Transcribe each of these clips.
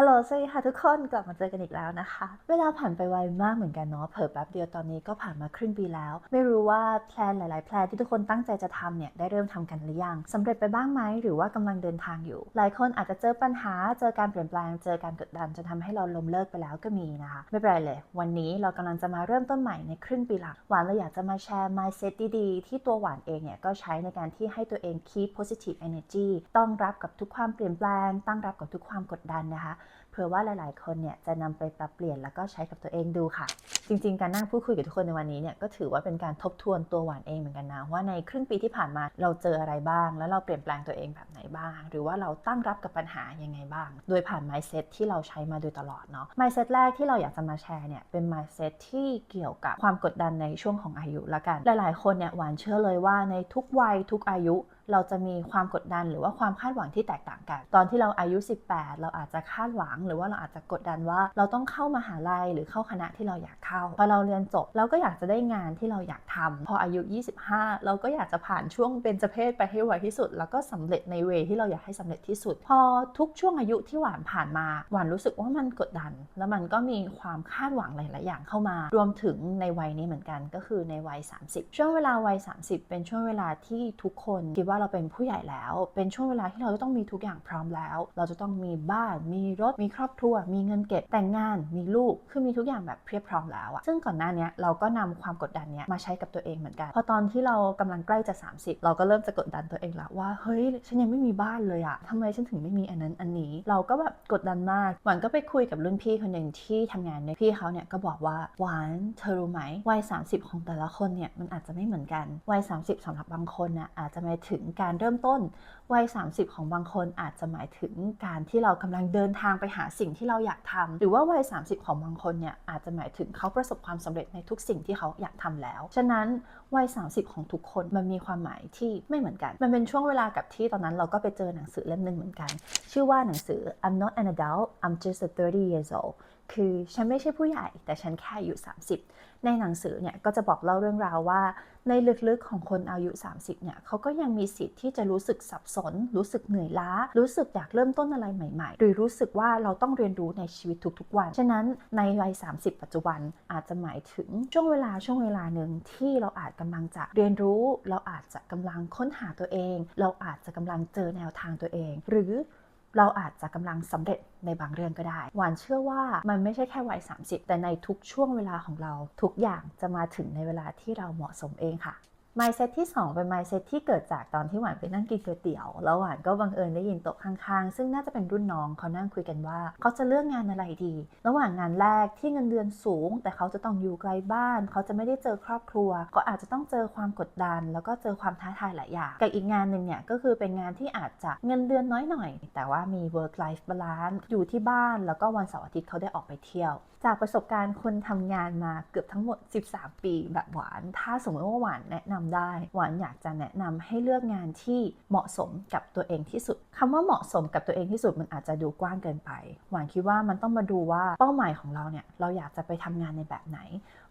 ฮัลโหลสวัสดีค่ะทุกคนกลับมาเจอกันอีกแล้วนะคะ เวลาผ่านไปไวมากเหมือนกันเนาะเผิ่แป๊บเดียวตอนนี้ก็ผ่านมาครึ่งปีแล้ว ไม่รู้ว่าแพลนหลาย ๆ แพลนที่ทุกคนตั้งใจจะทำเนี่ยได้เริ่มทำกันหรือยังสำเร็จไปบ้างไหมหรือว่ากำลังเดินทางอยู่ หลายคนอาจจะเจอปัญหาเจอการเปลี่ยนแปลงเจอการกดดันจนทำให้เราล้มเลิกไปแล้วก็มีนะคะ ไม่เป็นไรเลย วันนี้เรากำลังจะมาเริ่มต้นใหม่ในครึ่งปีหลังหวานเราอยากจะมาแชร์ mindset ดีๆที่ตัวหวานเองเนี่ยก็ใช้ในการที่ให้ตัวเอง keep positive energy ต้องรับกับทุกความเปลี่ยนแปลง ตั้งรับกับทุกความกดดันนะคะ ผื่อว่าหลาย ๆ คนเนี่ยจะนำไปปรับเปลี่ยนแล้วก็ใช้กับตัวเองดูค่ะ จริง ๆ การนั่งพูดคุยกับทุกคนในวันนี้เนี่ยก็ถือว่าเป็นการทบทวนตัวหวานเองเหมือนกันนะว่าในครึ่งปีที่ผ่านมาเราเจออะไรบ้าง แล้วเราเปลี่ยนแปลงตัวเองแบบไหนบ้าง หรือว่าเราตั้งรับกับปัญหายังไงบ้าง โดยผ่าน mindset ที่เราใช้มาโดยตลอดเนาะ mindset แรกที่เราอยากจะมาแชร์เนี่ยเป็น mindset ที่เกี่ยวกับความกดดันในช่วงของอายุละกัน หลาย ๆ คนเนี่ยหวานเชื่อเลยว่าในทุกวัยทุกอายุ เราจะมีความกดดันหรือว่าความคาดหวังที่แตกต่างกัน ตอนที่เราอายุ 18 เราอาจจะคาดหวัง หรือว่าเราอาจจะกดดันว่า เราต้องเข้ามหาลัยหรือเข้าคณะที่เราอยากเข้าพอเราเรียนจบเราก็อยากจะได้งานที่เราอยากทำพออายุ 25 เราก็อยากจะผ่านช่วงเบญจเพศไปให้ไวที่สุด แล้วก็สำเร็จในเวที่เราอยากให้สำเร็จที่สุด พอทุกช่วงอายุที่หวานผ่านมา หวานรู้สึกว่ามันกดดัน แล้วมันก็มีความคาดหวังหลาย ๆ อย่างเข้ามา รวมถึงในวัยนี้เหมือนกันก็คือในวัย 30 ช่วงเวลาวัย 30 เป็นช่วงเวลาที่ทุกคนคิดว่าเราเป็นผู้ใหญ่แล้ว เป็นช่วงเวลาที่เราจะต้องมีทุกอย่างพร้อมแล้ว เราจะต้องมีบ้าน มีรถ มีครอบครัว มีเงินเก็บ แต่งงาน มีลูก คือมีทุกอย่างแบบเพียบพร้อมแล้วอะซึ่งก่อนหน้านี้เราก็นำความกดดันเนี้ยมาใช้กับตัวเองเหมือนกัน พอตอนที่เรากำลังใกล้จะ 30 เราก็เริ่มจะกดดันตัวเองละว่า เฮ้ย ฉันยังไม่มีบ้านเลยอะทำไมฉันถึงไม่มีอันนั้นอันนี้ เราก็แบบกดดันมาก หวานก็ไปคุยกับรุ่นพี่คนหนึ่งที่ทำงานในยพี่เขาเนี่ยก็บอกว่า หวานเธอรู้ไหมวัย 30 ของแต่ละคนเนี่ยมันอาจจะไม่เหมือนกัน วัย 30สำหรับบางคนน่ะอาจจะหมายถึงการเริ่มต้นวัย 30 ของบางคนอาจจะหมายถึงการที่เรากำลังเดินทางไปหาสิ่งที่เราอยากทำหรือว่าวัย 30 ของบางคนเนี่ยอาจจะหมายถึงเขาประสบความสำเร็จในทุกสิ่งที่เขาอยากทำแล้ว ฉะนั้นวัย 30 ของทุกคนมันมีความหมายที่ไม่เหมือนกัน มันเป็นช่วงเวลากับที่ตอนนั้นเราก็ไปเจอหนังสือเล่มหนึ่งเหมือนกัน ชื่อว่าหนังสือ I'm not an adult I'm just a 30 years old คือฉันไม่ใช่ผู้ใหญ่ แต่ฉันแค่อายุ 30 ในหนังสือเนี่ยก็จะบอกเล่าเรื่องราวว่า ในลึกๆของคนอายุ 30เนี่ยเขาก็ยังมีสิทธิ์ที่จะรู้สึกสับสน รู้สึกเหนื่อยล้า รู้สึกอยากเริ่มต้นอะไรใหม่ๆ หรือรู้สึกว่าเราต้องเรียนรู้ในชีวิตทุกๆ วัน ฉะนั้นในวัย 30 ปัจจุบันอาจจะหมายถึงช่วงเวลาช่วงเวลาหนึ่งที่เราอาจกำลังจะเรียนรู้ เราอาจจะกำลังค้นหาตัวเอง เราอาจจะกำลังเจอแนวทางตัวเอง หรือ เราอาจจะกำลังสำเร็จในบางเรื่องก็ได้ หวานเชื่อว่ามันไม่ใช่แค่วัย 30 แต่ในทุกช่วงเวลาของเรา ทุกอย่างจะมาถึงในเวลาที่เราเหมาะสมเองค่ะ mindset ที่ 2 เป็น mindset ที่เกิดจากตอนที่หวานไปนั่งกินก๋วยเตี๋ยว แล้วหวานก็บังเอิญได้ยินโต๊ะข้างๆ ซึ่งน่าจะเป็นรุ่นน้องเขานั่งคุยกันว่า เขาจะเลือกงานอะไรดี ระหว่างงานแรกที่เงินเดือนสูง แต่เขาจะต้องอยู่ไกลบ้าน เขาจะไม่ได้เจอครอบครัว ก็อาจจะต้องเจอความกดดัน แล้วก็เจอความท้าทายหลายอย่างกับอีกงานหนึ่งเนี่ยก็คือเป็นงานที่อาจจะเงินเดือนน้อยหน่อย แต่ว่ามี work life balance อยู่ที่บ้าน แล้วก็วันเสาร์อาทิตย์เขาได้ออกไปเที่ยว จากประสบการณ์คนทำงานมาเกือบทั้งหมด 13 ปีแบบหวาน ถ้าสมมติว่าหวานแนะนำได้ หวานอยากจะแนะนำให้เลือกงานที่เหมาะสมกับตัวเองที่สุดคำว่าเหมาะสมกับตัวเองที่สุดมันอาจจะดูกว้างเกินไป หวานคิดว่ามันต้องมาดูว่าเป้าหมายของเราเนี่ยเราอยากจะไปทำงานในแบบไหน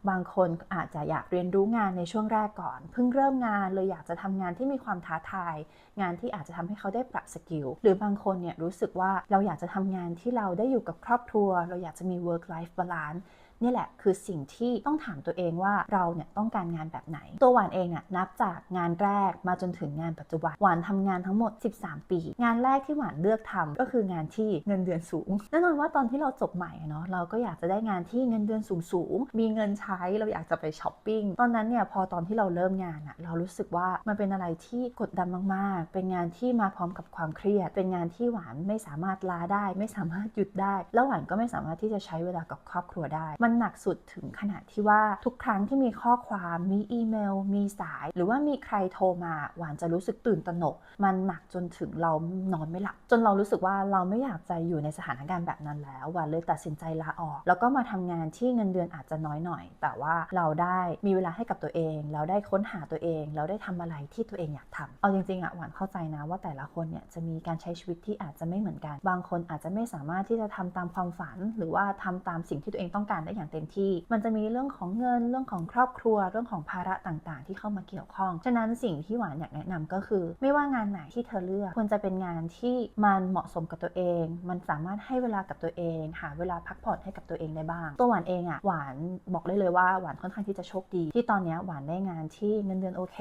บางคนอาจจะอยากเรียนรู้งานในช่วงแรกก่อน เพิ่งเริ่มงานเลยอยากจะทำงานที่มีความท้าทาย งานที่อาจจะทำให้เขาได้ปรับสกิลหรือบางคนเนี่ยรู้สึกว่าเราอยากจะทำงานที่เราได้อยู่กับครอบครัว เราอยากจะมี work life balance นี่แหละคือสิ่งที่ต้องถามตัวเองว่าเราเนี่ยต้องการงานแบบไหน ตัวหวานเองอะนับจากงานแรกมาจนถึงงานปัจจุบันหวานทำงานทั้งหมด 13 ปี งานแรกที่หวานเลือกทำก็คืองานที่เงินเดือนสูงแน่นอนว่าตอนที่เราจบใหม่เนาะเราก็อยากจะได้งานที่เงินเดือนสูงสูงมีเงินใช้เราอยากจะไปช้อปปิ้งตอนนั้นเนี่ยพอตอนที่เราเริ่มงานอะเรารู้สึกว่ามันเป็นอะไรที่กดดันมากๆ เป็นงานที่มาพร้อมกับความเครียด เป็นงานที่หวานไม่สามารถลาได้ ไม่สามารถหยุดได้ แล้วหวานก็ไม่สามารถที่จะใช้เวลากับครอบครัวได้มันหนักสุดถึงขนาดที่ว่าทุกครั้งที่มีข้อความมีอีเมล มีสาย หรือว่ามีใครโทรมาหวานจะรู้สึกตื่นตระหนก มันหนักจนถึงเรานอนไม่หลับ จนเรารู้สึกว่าเราไม่อยากจะอยู่ในสถานการณ์แบบนั้นแล้วหวานเลยตัดสินใจลาออก แล้วก็มาทำงานที่เงินเดือนอาจจะน้อยหน่อย แต่ว่าเราได้มีเวลาให้กับตัวเอง เราได้ค้นหาตัวเอง เราได้ทำอะไรที่ตัวเองอยากทำเอาจริงๆอะหวานเข้าใจนะว่าแต่ละคนเนี่ยจะมีการใช้ชีวิตที่อาจจะไม่เหมือนกัน บางคนอาจจะไม่สามารถที่จะทำตามความฝัน หรือว่าทำตามสิ่งที่ตัวเองต้องการได้อย่างเต็มที่ มันจะมีเรื่องของเงินเรื่องของครอบครัว เรื่องของภาระต่างๆ ที่เข้ามาเกี่ยวข้อง ฉะนั้นสิ่งที่หวานอยากแนะนำก็คือ ไม่ว่างานไหนที่เธอเลือกควรจะเป็นงานที่มันเหมาะสมกับตัวเอง มันสามารถให้เวลากับตัวเอง หาเวลาพักผ่อนให้กับตัวเองได้บ้าง ตัวหวานเองอะหวานบอกได้เลยว่าหวานค่อนข้างที่จะโชคดี ที่ตอนนี้หวานได้งานที่เงินเดือนโอเค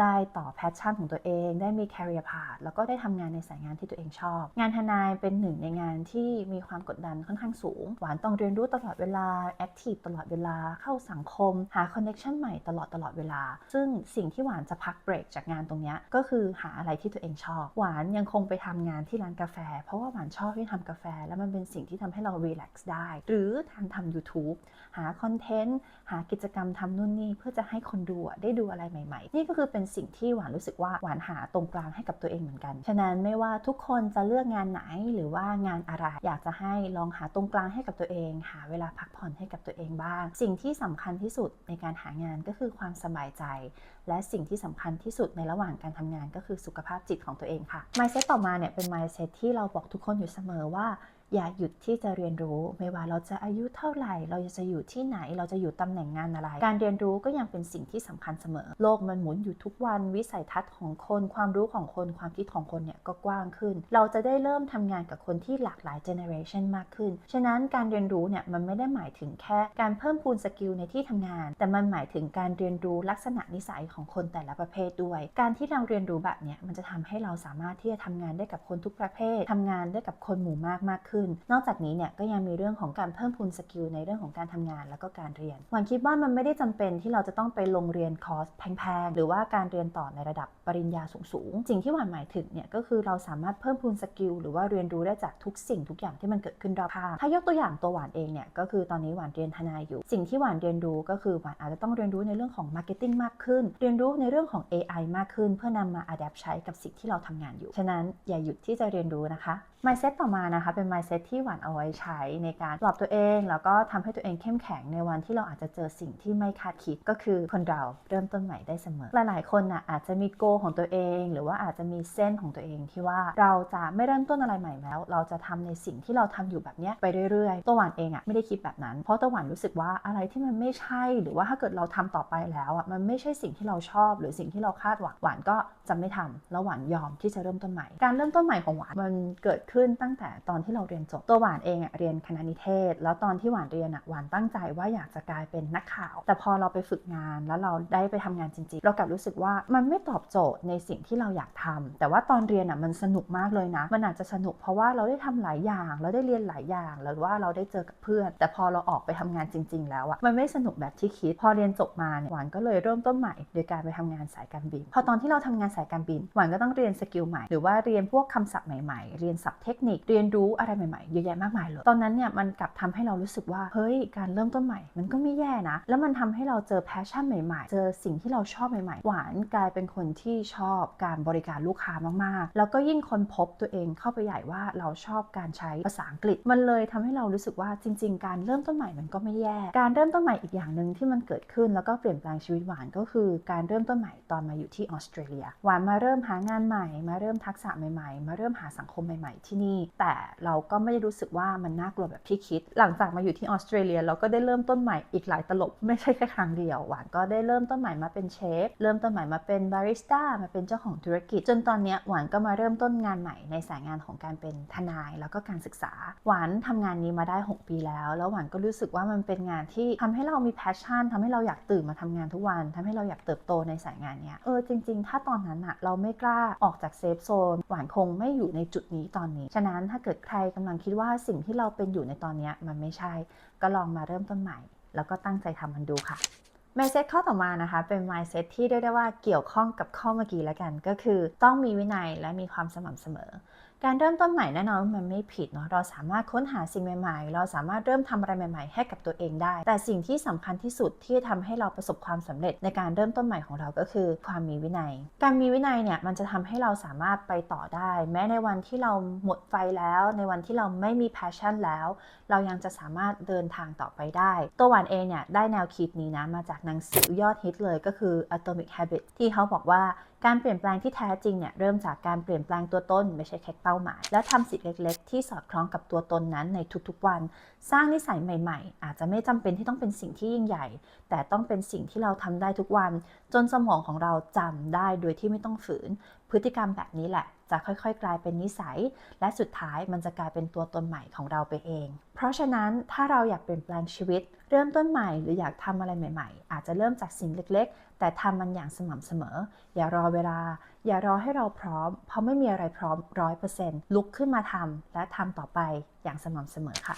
ได้ต่อแพชชั่นของตัวเอง ได้มี career path แล้วก็ได้ทำงานในสายงานที่ตัวเองชอบ งานทนายเป็นหนึ่งในงานที่มีความกดดันค่อนข้างสูง หวานต้องเรียนรู้ตลอดเวลา active ตลอดเวลาเข้าสังคม หา connection ใหม่ตลอดตลอดเวลา ซึ่งสิ่งที่หวานจะพักเบรกจากงานตรงนี้ก็คือหาอะไรที่ตัวเองชอบ หวานยังคงไปทำงานที่ร้านกาแฟ เพราะว่าหวานชอบที่ทำกาแฟ แล้วมันเป็นสิ่งที่ทำให้เรา relax ได้ หรือทางทำ YouTube หาคอนเทนต์หากิจกรรมทำนู่นนี่เพื่อจะให้คนดูได้ดูอะไรใหม่ ๆ นี่ก็คือเป็นสิ่งที่หวานรู้สึกว่าหวานหาตรงกลางให้กับตัวเองเหมือนกัน ฉะนั้นไม่ว่าทุกคนจะเลือกงานไหนหรือว่างานอะไร อยากจะให้ลองหาตรงกลางให้กับตัวเอง หาเวลาพักผ่อนให้กับตัวเองบ้าง สิ่งที่สำคัญที่สุดในการหางานก็คือความสบายใจ และสิ่งที่สำคัญที่สุดในระหว่างการทำงานก็คือสุขภาพจิตของตัวเองค่ะ mindset ต่อมาเนี่ยเป็น mindset ที่เราบอกทุกคนอยู่เสมอว่า อย่าหยุดที่จะเรียนรู้ ไม่ว่าเราจะอายุเท่าไหร่ เราจะอยู่ที่ไหน เราจะอยู่ตำแหน่งงานอะไร การเรียนรู้ก็ยังเป็นสิ่งที่สำคัญเสมอ โลกมันหมุนอยู่ทุกวัน วิสัยทัศน์ของคน ความรู้ของคน ความคิดของคนเนี่ยก็กว้างขึ้น เราจะได้เริ่มทำงานกับคนที่หลากหลายเจเนอเรชันมากขึ้น ฉะนั้นการเรียนรู้เนี่ยมันไม่ได้หมายถึงแค่การเพิ่มพูนสกิลในที่ทำงาน แต่มันหมายถึงการเรียนรู้ลักษณะนิสัยของคนแต่ละประเภทด้วย การที่เราเรียนรู้แบบเนี้ยมันจะทำให้เราสามารถที่จะทำงานได้กับคนทุกประเภททำงานได้กับคนหมู่มากมากขึ้นนอกจากนี้เนี่ยก็ยังมีเรื่องของการเพิ่มพูนสกิลในเรื่องของการทำงาน แล้วก็การเรียนหวันคิดว่ามันไม่ได้จำเป็นที่เราจะต้องไปลงเรียนคอร์สแพงๆหรือว่าการเรียนต่อในระดับปริญญาสูงๆสิ่งที่หวานหมายถึงเนี่ยก็คือเราสามารถเพิ่มพูนสกิลหรือว่าเรียนรู้ได้จากทุกสิ่งทุกอย่างที่มันเกิดขึ้นรอบข้างถ้ายกตัวอย่างตัวหวานเองเนี่ยก็คือตอนนี้หวานเรียนทนายอยู่ สิ่งที่หวานเรียนรู้ก็คือหวานอาจจะต้องเรียนรู้ในเรื่องของมาร์เก็ตติ้งมากขึ้น เรียนรู้ในเรื่องของ AI มากขึ้น เพื่อนำมาอัดแอปใช้กับสิ่งที่เราทำงานอยู่ฉะนั้นอย่าหยุดที่จะเรียนรู้นะคะ mindset ต่อมานะคะเป็น mindset ที่หวานเอาไว้ใช้ในการปรับตัวเองแล้วก็ทำให้ตัวเองเข้มแข็งในวันที่เราอาจจะเจอสิ่งที่ไม่คาดคิดก็คือคนเราเริ่มต้นใหม่ได้เสมอหลายๆคนน่ะอาจจะมีโกของตัวเอง หรือว่าอาจจะมีเส้นของตัวเองที่ว่าเราจะไม่เริ่มต้นอะไรใหม่แล้ว เราจะทำในสิ่งที่เราทำอยู่แบบนี้ไปเรื่อยๆ ตัวหวานเองอะไม่ได้คิดแบบนั้น เพราะตัวหวานรู้สึกว่าอะไรที่มันไม่ใช่ หรือว่าถ้าเกิดเราทำต่อไปแล้วอะมันไม่ใช่สิ่งที่เราชอบ หรือสิ่งที่เราคาดหวังหวานก็จะไม่ทำแล้วหวานยอมที่จะเริ่มต้นใหม่ การเริ่มต้นใหม่ของหวานมันเกิดขึ้นตั้งแต่ตอนที่เราเรียนจบตัวหวานเองอะเรียนคณะนิเทศ แล้วตอนที่หวานเรียนอะหวานตั้งใจว่าอยากจะกลายเป็นนักข่าว แต่พอเราไปฝึกงานแล้วเราได้ไปทำงานจริงๆ เรากลับรู้สึกว่ามันไม่ตอบโจในสิ่งที่เราอยากทำแต่ว่าตอนเรียนอะมันสนุกมากเลยนะ มันอาจจะสนุกเพราะว่าเราได้ทำหลายอย่าง เราได้เรียนหลายอย่างแล้วว่าเราได้เจอกับเพื่อน แต่พอเราออกไปทำงานจริง ๆ แล้วอะมันไม่สนุกแบบที่คิด พอเรียนจบมาเนี่ยหวานก็เลยเริ่มต้นใหม่ โดยการไปทำงานสายการบิน พอตอนที่เราทำงานสายการบินหวานก็ต้องเรียนสกิลใหม่หรือว่าเรียนพวกคำศัพท์ใหม่ๆ เรียนศัพท์เทคนิคเรียนรู้อะไรใหม่ๆเยอะแยะมากมายเลยตอนนั้นเนี่ยมันกลับทำให้เรารู้สึกว่าเฮ้ยการเริ่มต้นใหม่ มันก็ไม่แย่นะ แล้วมันทำให้เราเจอแพชชั่นใหม่ๆ เจอสิ่งที่เราชอบใหม่ๆ หวานกลายเป็นคนที่ชอบการบริการลูกค้ามากๆ แล้วก็ยิ่งค้นพบตัวเองเข้าไปใหญ่ว่าเราชอบการใช้ภาษาอังกฤษ มันเลยทำให้เรารู้สึกว่าจริง ๆ การเริ่มต้นใหม่มันก็ไม่แย่ การเริ่มต้นใหม่อีกอย่างหนึ่งที่มันเกิดขึ้น แล้วก็เปลี่ยนแปลงชีวิตหวานก็คือ การเริ่มต้นใหม่ตอนมาอยู่ที่ออสเตรเลียหวานมาเริ่มหางานใหม่ มาเริ่มทักษะใหม่ๆ มาเริ่มหาสังคมใหม่ ๆ ที่นี่ แต่เราก็ไม่ได้รู้สึกว่ามันน่ากลัวแบบที่คิด หลังจากมาอยู่ที่ออสเตรเลียเราก็ได้เริ่มต้นใหม่อีกหลายตลบไม่ใช่แค่ครั้งเดียวหวานก็ได้เริ่มต้นใหม่มาเป็นเชฟเริ่มต้นใหม่มาเป็นบาริสต้ามาเป็นเจ้าของธุรกิจ จนตอนนี้หวานก็มาเริ่มต้นงานใหม่ในสายงานของการเป็นทนายแล้วก็การศึกษา หวานทำงานนี้มาได้ 6 ปีแล้ว แล้วหวานก็รู้สึกว่ามันเป็นงานที่ทำให้เรามีแพชชั่นทำให้เราอยากตื่นมาทำงานทุกวันทำให้เราอยากเติบโตในสายงานเนี้ยเออจริง ๆ ถ้าตอนนั้นอะเราไม่กล้าออกจากเซฟโซนหวานคงไม่อยู่ในจุดนี้ตอนนี้ ฉะนั้นถ้าเกิดใครกำลังคิดว่าสิ่งที่เราเป็นอยู่ในตอนนี้มันไม่ใช่ ก็ลองมาเริ่มต้นใหม่ แล้วก็ตั้งใจทำมันดูค่ะ mindset ข้อต่อมานะคะ เป็น mindset ที่เรียกได้ว่าเกี่ยวข้องกับข้อเมื่อกี้แล้วกัน ก็คือต้องมีวินัยและมีความสม่ำเสมอ การเริ่มต้นใหม่แน่นอนมันไม่ผิดเนาะเราสามารถค้นหาสิ่งใหม่ๆ เราสามารถเริ่มทำอะไรใหม่ ๆ ให้กับตัวเองได้ แต่สิ่งที่สำคัญที่สุดที่ทำให้เราประสบความสำเร็จในการเริ่มต้นใหม่ของเราก็คือ ความมีวินัย การมีวินัยเนี่ยมันจะทำให้เราสามารถไปต่อได้ แม้ในวันที่เราหมดไฟแล้ว ในวันที่เราไม่มี passion แล้ว เรายังจะสามารถเดินทางต่อไปได้ ตัวหวานเองเนี่ยได้แนวคิดนี้นะมาจากหนังสือยอดฮิตเลยก็คือ Atomic Habits ที่เขาบอกว่า การเปลี่ยนแปลงที่แท้จริงเนี่ยเริ่มจากการเปลี่ยนแปลงตัวตนไม่ใช่แค่เป้าหมาย และทำสิ่งเล็กๆ ที่สอดคล้องกับตัวตนนั้นในทุกๆวัน สร้างนิสัยใหม่ๆ อาจจะไม่จำเป็นที่ต้องเป็นสิ่งที่ยิ่งใหญ่ แต่ต้องเป็นสิ่งที่เราทำได้ทุกวัน จนสมองของเราจำได้โดยที่ไม่ต้องฝืน พฤติกรรมแบบนี้แหละ จะค่อยๆ กลายเป็นนิสัย และสุดท้ายมันจะกลายเป็นตัวตนใหม่ของเราไปเอง เพราะฉะนั้นถ้าเราอยากเปลี่ยนแปลงชีวิต เริ่มต้นใหม่หรืออยากทำอะไรใหม่ ๆ อาจจะเริ่มจากสิ่งเล็กๆ แต่ทำมันอย่างสม่ำเสมอ อย่ารอเวลา อย่ารอให้เราพร้อม เพราะไม่มีอะไรพร้อมร้อยเปอร์เซ็นต์ลุกขึ้นมาทำและทำต่อไปอย่างสม่ำเสมอค่ะ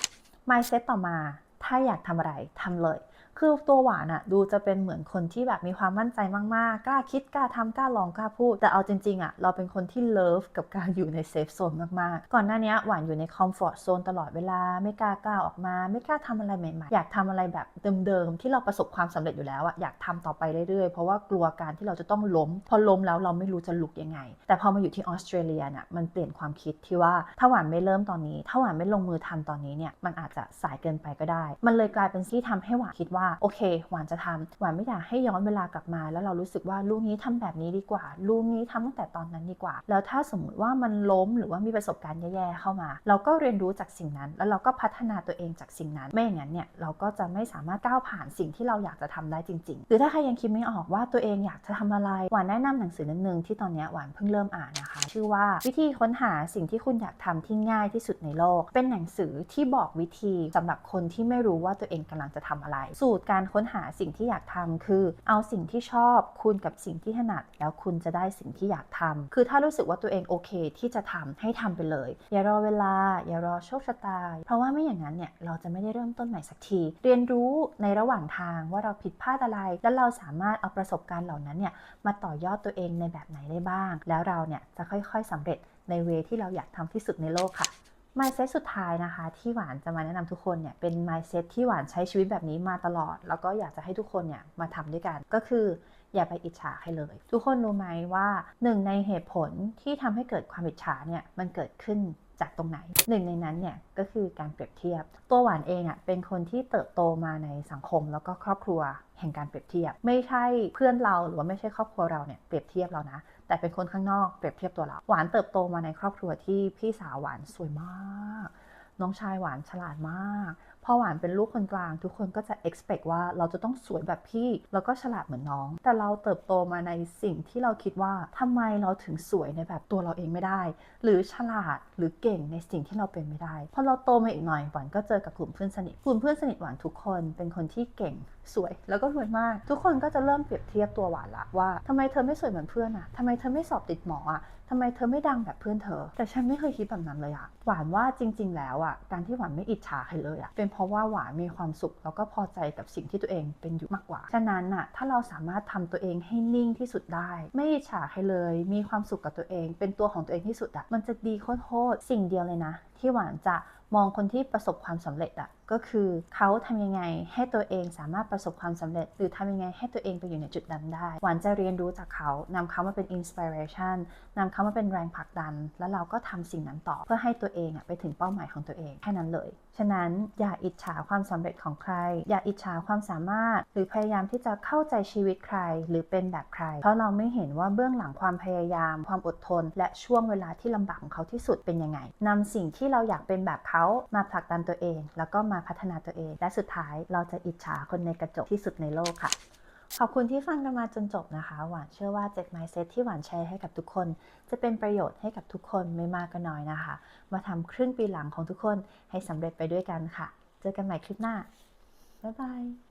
mindset ต่อมา ถ้าอยากทำอะไรทำเลย คือตัวหวานอะดูจะเป็นเหมือนคนที่แบบมีความมั่นใจมากๆ กล้าคิดกล้าทำกล้าลองกล้าพูด แต่เอาจริงๆอะเราเป็นคนที่เลิฟกับการอยู่ในเซฟโซนมากๆ ก่อนหน้านี้หวานอยู่ในคอมฟอร์ทโซนตลอดเวลา ไม่กล้ากล้าออกมา ไม่กล้าทำอะไรใหม่ๆ อยากทำอะไรแบบเดิมๆ ที่เราประสบความสำเร็จอยู่แล้วอะอยากทำต่อไปเรื่อยๆ เพราะว่ากลัวการที่เราจะต้องล้ม พอล้มแล้วเราไม่รู้จะลุกยังไง แต่พอมาอยู่ที่ออสเตรเลียเนี่ยมันเปลี่ยนความคิดที่ว่าถ้าหวานไม่เริ่มตอนนี้ ถ้าหวานไม่ลงมือทำตอนนี้เนี่ยมันอาจจะสายเกินไปก็ได้ มันเลยกลายเป็นที่ทำให้หวานคิดว่าโอเค หวานจะทำหวานไม่อยากให้ย้อนเวลากลับมา แล้วเรารู้สึกว่าลูกนี้ทำแบบนี้ดีกว่า ลูกนี้ทำตั้งแต่ตอนนั้นดีกว่า แล้วถ้าสมมติว่ามันล้มหรือว่ามีประสบการณ์แย่ๆเข้ามา เราก็เรียนรู้จากสิ่งนั้น แล้วเราก็พัฒนาตัวเองจากสิ่งนั้น ไม่อย่างนั้นเนี่ยเราก็จะไม่สามารถก้าวผ่านสิ่งที่เราอยากจะทำได้จริง ๆ หรือถ้าใครยังคิดไม่ออกว่าตัวเองอยากจะทำอะไร หวานแนะนำหนังสือเล่มหนึ่งที่ตอนนี้หวานเพิ่งเริ่มอ่านนะคะ ชื่อว่าวิธีค้นหาสิ่งที่คุณอยากทำที่ง่ายที่สุดในโลก เป็นหนังสือที่บอกวิธีสำหรับคนที่ไม่รู้ว่าตัวเองกำลังจะทำอะไรสูตรการค้นหาสิ่งที่อยากทำคือ เอาสิ่งที่ชอบคูณกับสิ่งที่ถนัด แล้วคุณจะได้สิ่งที่อยากทำคือถ้ารู้สึกว่าตัวเองโอเคที่จะทำให้ทำไปเลย อย่ารอเวลา อย่ารอโชคชะตา เพราะว่าไม่อย่างนั้นเนี่ยเราจะไม่ได้เริ่มต้นใหม่สักที เรียนรู้ในระหว่างทางว่าเราผิดพลาดอะไร แล้วเราสามารถเอาประสบการณ์เหล่านั้นเนี่ยมาต่อยอดตัวเองในแบบไหนได้บ้าง แล้วเราเนี่ยจะค่อยๆสำเร็จในเวที่เราอยากทำที่สุดในโลกค่ะ มายเซตสุดท้ายนะคะ ที่หวานจะมาแนะนำทุกคนเนี่ยเป็นมายเซตที่หวานใช้ชีวิตแบบนี้มาตลอด แล้วก็อยากจะให้ทุกคนเนี่ยมาทำด้วยกัน ก็คืออย่าไปอิจฉาใครเลย ทุกคนรู้ไหมว่าหนึ่งในเหตุผลที่ทำให้เกิดความอิจฉาเนี่ยมันเกิดขึ้น จากตรงไหน หนึ่งในนั้นเนี่ยก็คือการเปรียบเทียบ ตัวหวานเองอะ่ะเป็นคนที่เติบโตมาในสังคมแล้วก็ครอบครัวแห่งการเปรียบเทียบ ไม่ใช่เพื่อนเราหรือว่าไม่ใช่ครอบครัวเราเนี่ยเปรียบเทียบเรานะ แต่เป็นคนข้างนอกเปรียบเทียบตัวเราหวานเติบโตมาในครอบครัวที่พี่สาวหวานสวยมาก น้องชายหวานฉลาดมาก พอหวานเป็นลูกคนกลาง ทุกคนก็จะ expect ว่าเราจะต้องสวยแบบพี่ แล้วก็ฉลาดเหมือนน้อง แต่เราเติบโตมาในสิ่งที่เราคิดว่าทำไมเราถึงสวยในแบบตัวเราเองไม่ได้ หรือฉลาดหรือเก่งในสิ่งที่เราเป็นไม่ได้พอเราโตมาอีกหน่อยหวานก็เจอกับกลุ่มเพื่อนสนิทกลุ่มเพื่อนสนิทหวานทุกคนเป็นคนที่เก่งสวย แล้วก็รวยมาก ทุกคนก็จะเริ่มเปรียบเทียบตัวหวานละว่าทำไมเธอไม่สวยเหมือนเพื่อนอะทำไมเธอไม่สอบติดหมออะทำไมเธอไม่ดังแบบเพื่อนเธอ แต่ฉันไม่เคยคิดแบบนั้นเลยอะหวานว่าจริง ๆ แล้วอะการที่หวานไม่อิจฉาใครเลยอะเป็นเพราะว่าหวานมีความสุข แล้วก็พอใจกับสิ่งที่ตัวเองเป็นอยู่มากกว่า ฉะนั้นน่ะถ้าเราสามารถทำตัวเองให้นิ่งที่สุดได้ ไม่ฉาใครเลย มีความสุขกับตัวเอง เป็นตัวของตัวเองที่สุดอะมันจะดีโคตรสิ่งเดียวเลยนะ ที่หวานจะมองคนที่ประสบความสำเร็จอะ ก็คือเขาทำยังไงให้ตัวเองสามารถประสบความสำเร็จ หรือทำยังไงให้ตัวเองไปอยู่ในจุดนั้นได้ หวานจะเรียนรู้จากเขานำเขามาเป็นอินสปิเรชันนำเขามาเป็นแรงผลักดัน แล้วเราก็ทำสิ่งนั้นต่อเพื่อให้ตัวเองอะไปถึงเป้าหมายของตัวเองแค่นั้นเลย ฉะนั้นอย่าอิจฉาความสำเร็จของใคร อย่าอิจฉาความสามารถ หรือพยายามที่จะเข้าใจชีวิตใคร หรือเป็นแบบใคร เพราะเราไม่เห็นว่าเบื้องหลังความพยายาม ความอดทน และช่วงเวลาที่ลำบากของเขาที่สุดเป็นยังไงนำสิ่งที่เราอยากเป็นแบบเขามาผลักดันตัวเอง แล้วก็มาพัฒนาตัวเอง และสุดท้ายเราจะอิจฉาคนในกระจกที่สุดในโลกค่ะ ขอบคุณที่ฟังกันมาจนจบนะคะ หวานเชื่อว่า7 mindset ที่หวานแชร์ให้กับทุกคน จะเป็นประโยชน์ให้กับทุกคนไม่มากก็น้อยนะคะ มาทำครึ่งปีหลังของทุกคนให้สำเร็จไปด้วยกันค่ะ เจอกันใหม่คลิปหน้าบ๊ายบาย